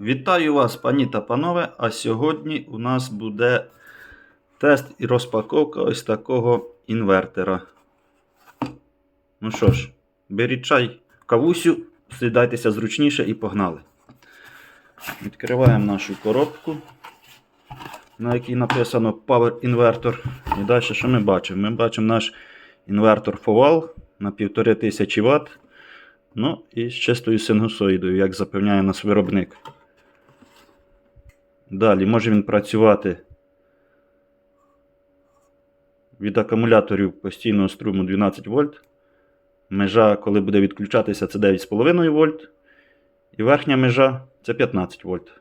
Вітаю вас, пані та панове. А сьогодні у нас буде тест і розпаковка ось такого інвертора. Ну що ж, беріть чай, кавусю, сідайтеся зручніше і погнали. Відкриваємо нашу коробку, на якій написано Power Inverter. І далі що ми бачимо? Ми бачимо наш інвертор FOVAL на 1500 Вт. Ну і з чистою синусоїдою, як запевняє нас виробник. Далі може він працювати від акумуляторів постійного струму 12 вольт. Межа, коли буде відключатися, це 9,5 вольт. І верхня межа це 15 вольт.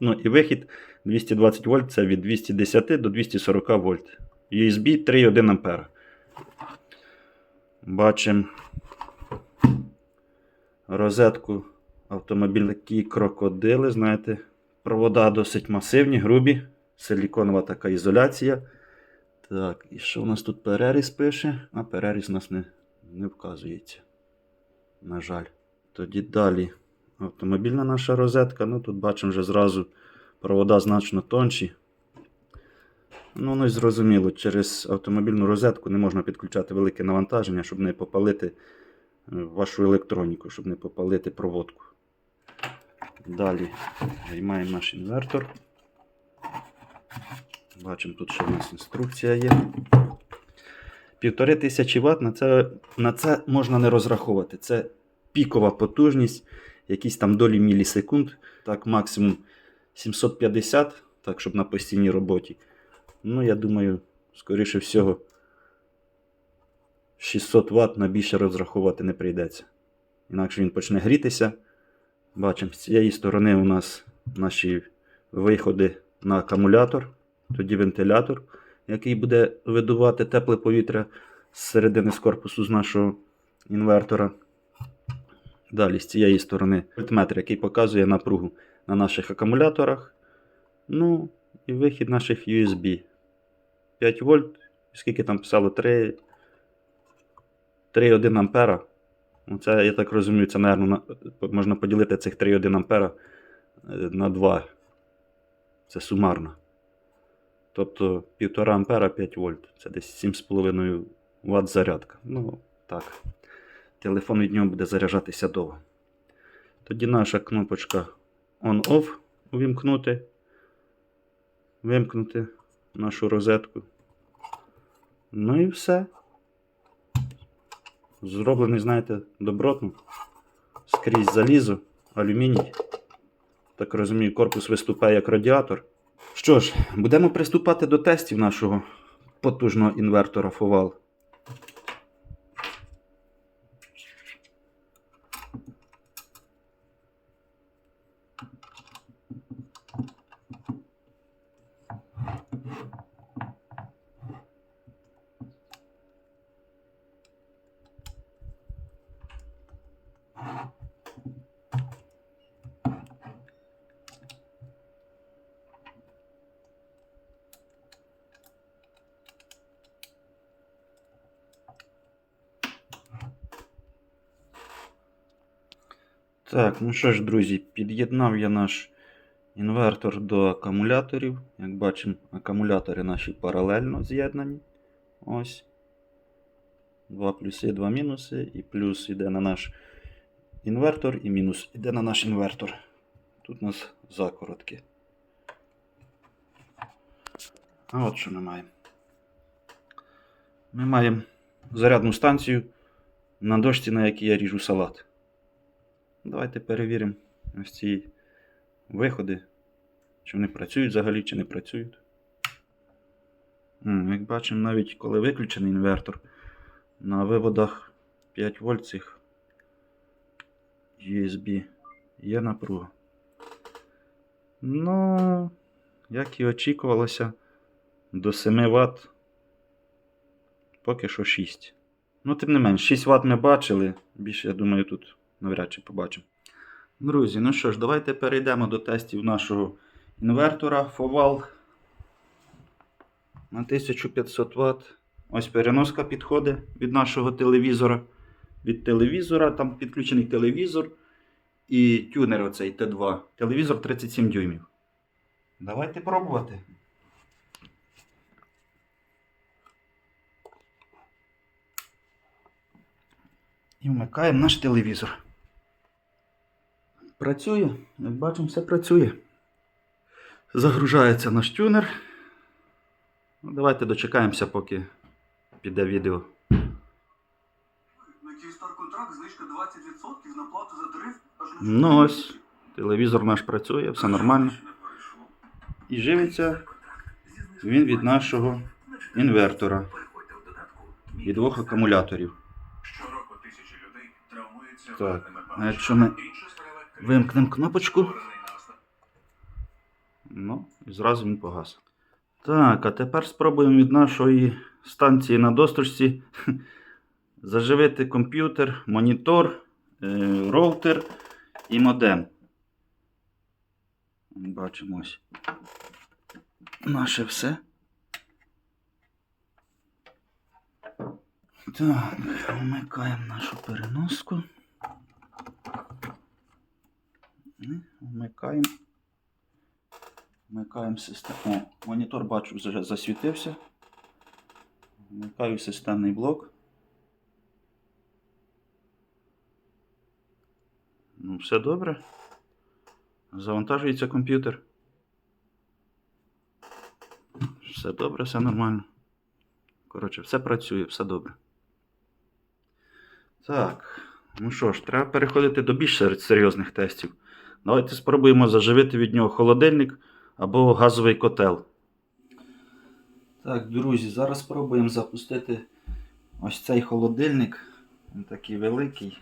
Ну і вихід 220 вольт це від 210 до 240 вольт. USB 3,1 А. Бачимо розетку автомобільні крокодили. Знаєте, провода досить масивні, грубі, силіконова така ізоляція. Так, і що у нас тут переріз пише? А переріз у нас не, не вказується. На жаль. Тоді далі автомобільна наша розетка. Ну тут бачимо вже зразу провода значно тонші. Ну, ну і зрозуміло, через автомобільну розетку не можна підключати велике навантаження, щоб не попалити е, вашу електроніку, щоб не попалити проводку. Далі займаємо наш інвертор. Бачимо, тут ще у нас інструкція є. Півтори тисячі Вт на це, на це можна не розраховувати. Це пікова потужність, якісь там долі мілісекунд, так максимум 750, так, щоб на постійній роботі. Ну, я думаю, скоріше всього, 600 Вт на більше розраховувати не прийдеться. Інакше він почне грітися. Бачимо, з цієї сторони у нас наші виходи на акумулятор, тоді вентилятор, який буде видувати тепле повітря з середини з корпусу з нашого інвертора. Далі з цієї сторони вольтметр, який показує напругу на наших акумуляторах. Ну, і вихід наших USB. 5 вольт, скільки там писало 3, 3,1 ампера. Ну, Це, я так розумію, це, мабуть, можна поділити цих 3,1 ампера е, на 2. Це сумарно. Тобто 1,5 ампера 5 вольт. Це десь 7,5 Вт зарядка. Ну, так. Телефон від нього буде заряджатися довго. Тоді наша кнопочка On-Off увімкнути. Вимкнути нашу розетку. Ну і все. Зроблений, знаєте, добротно. Скрізь залізо, алюміній. Так розумію, корпус виступає як радіатор. Що ж, будемо приступати до тестів нашого потужного інвертора FOVAL. Так, ну що ж, друзі, під'єднав я наш інвертор до акумуляторів. Як бачимо, акумулятори наші паралельно з'єднані. Ось. Два плюси, два мінуси. І плюс йде на наш інвертор, і мінус йде на наш інвертор. Тут у нас закоротки. А от що ми маємо. Ми маємо зарядну станцію на дошці, на якій я ріжу салат. Давайте перевіримо ось ці виходи, чи вони працюють взагалі, чи не працюють. Як бачимо, навіть коли виключений інвертор, на виводах 5 вольт цих USB є напруга. Ну, як і очікувалося, до 7 Вт поки що 6. Ну, тим не менш, 6 Вт ми бачили. Більше, я думаю, тут навряд чи побачимо. Друзі, ну що ж, давайте перейдемо до тестів нашого інвертора FOVAL на 1500 Вт. Ось переноска підходить від нашого телевізора. Від телевізора, там підключений телевізор і тюнер оцей Т2. Телевізор 37 дюймів. Давайте пробувати. І вмикаємо наш телевізор. Працює, як бачимо, все працює. Загружається наш тюнер. Ну, давайте дочекаємося, поки піде відео. На Київстар контракт знижка 20% на плату за тариф аж на Ну ось, телевізор наш працює, все нормально. І живиться він від нашого інвертора, від двох акумуляторів. Щороку тисячі людей травмуються Так, а якщо ми вимкнемо кнопочку, ну, і зразу він погас. Так, а тепер спробуємо від нашої станції на досточці заживити комп'ютер, монітор, е, роутер і модем. Бачимо ось. Наше все. Так, вмикаємо нашу переноску. І Вмикаємо. Вмикаємо систему. О, монітор бачу вже засвітився. Вмикаю системний блок. Ну, все добре. Завантажується комп'ютер. Все добре, все нормально. Коротше, все працює, все добре. Так, ну що ж, треба переходити до більш серйозних тестів. Давайте спробуємо заживити від нього холодильник або газовий котел. Так, друзі, зараз спробуємо запустити ось цей холодильник. Він такий великий,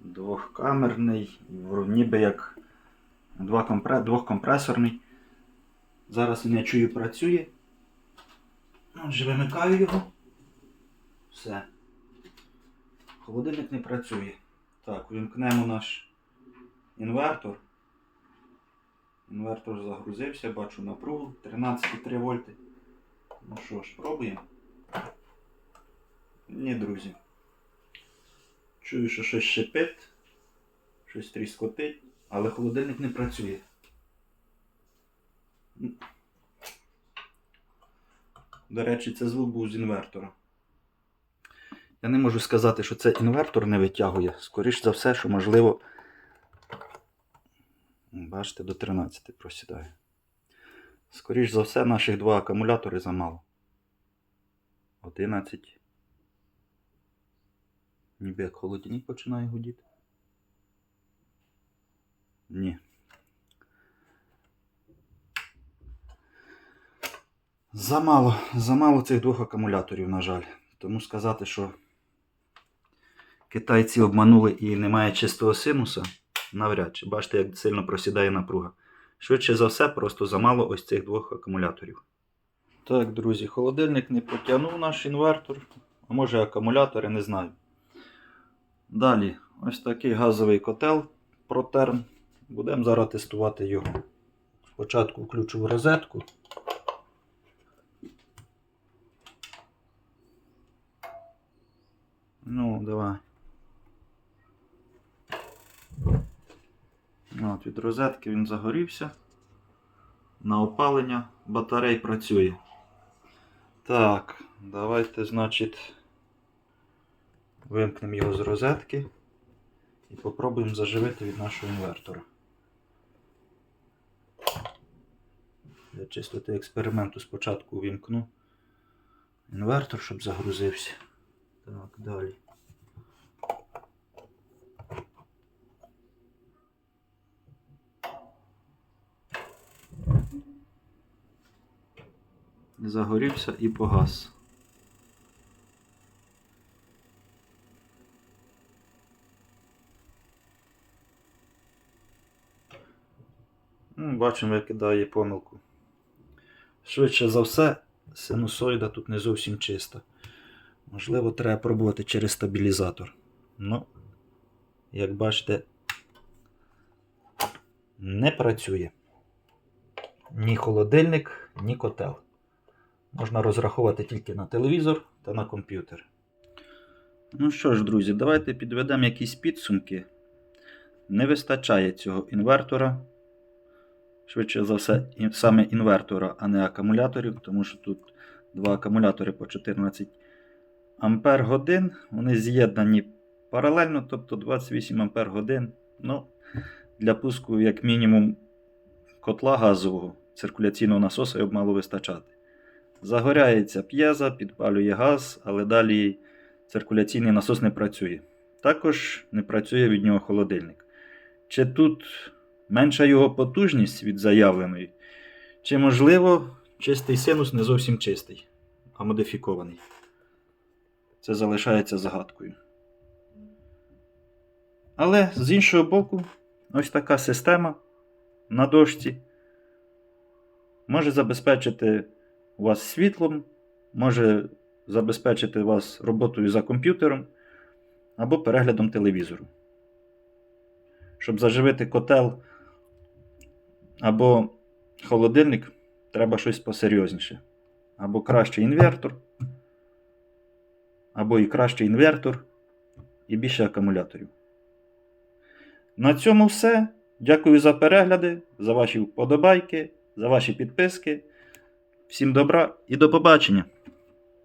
двохкамерний, ніби як двохкомпресорний. Зараз він я чую працює. Отже, вимикаю його. Все. Холодильник не працює. Так, увімкнемо наш інвертор. Інвертор загрузився, бачу напругу 13,3 вольти. Ну що ж, пробуємо. Ні, друзі. Чую, що щось шипить, щось тріскотить, але холодильник не працює. До речі, це звук був з інвертора. Я не можу сказати, що це інвертор не витягує. Скоріше за все, що можливо. Бачите, до 13 просідає. Скоріше за все, наших два акумулятори замало. 11. Ніби як холодильник починає гудіти. Ні. Замало, замало цих двох акумуляторів, на жаль. Тому сказати, що китайці обманули і немає чистого синуса, навряд чи. Бачите, як сильно просідає напруга. Швидше за все, просто замало ось цих двох акумуляторів. Так, друзі, холодильник не потягнув наш інвертор, а може акумулятори, не знаю. Далі, ось такий газовий котел протерм. Будемо зараз тестувати його. Спочатку включу розетку. Ну, давай. От, від розетки він загорівся. На опалення батарей працює. Так, давайте, значить, вимкнемо його з розетки і попробуємо заживити від нашого інвертора. Для чистоти експерименту спочатку вимкну інвертор, щоб загрузився. Так, далі. Загорівся і погас. Ну, бачимо, викидає помилку. Швидше за все, синусоїда тут не зовсім чиста. Можливо, треба пробувати через стабілізатор. Ну, як бачите, не працює. Ні холодильник, ні котел. Можна розраховувати тільки на телевізор та на комп'ютер. Ну що ж, друзі, давайте підведемо якісь підсумки. не вистачає цього інвертора. Швидше за все, саме інвертора, а не акумуляторів, тому що тут два акумулятори по 14 ампер годин. Вони з'єднані паралельно, тобто 28 ампер годин. Ну, для пуску, як мінімум, котла газового, циркуляційного насоса його б мало вистачати. Загоряється п'єза, підпалює газ, але далі циркуляційний насос не працює. Також не працює від нього холодильник. Чи тут менша його потужність від заявленої, чи, можливо, чистий синус не зовсім чистий, а модифікований. Це залишається загадкою. Але з іншого боку, ось така система на дошці може забезпечити вас світлом, може забезпечити вас роботою за комп'ютером або переглядом телевізору. Щоб заживити котел або холодильник, треба щось посерйозніше. Або кращий інвертор, або і кращий інвертор, і більше акумуляторів. На цьому все. Дякую за перегляди, за ваші вподобайки, за ваші підписки. Всім добра і до побачення!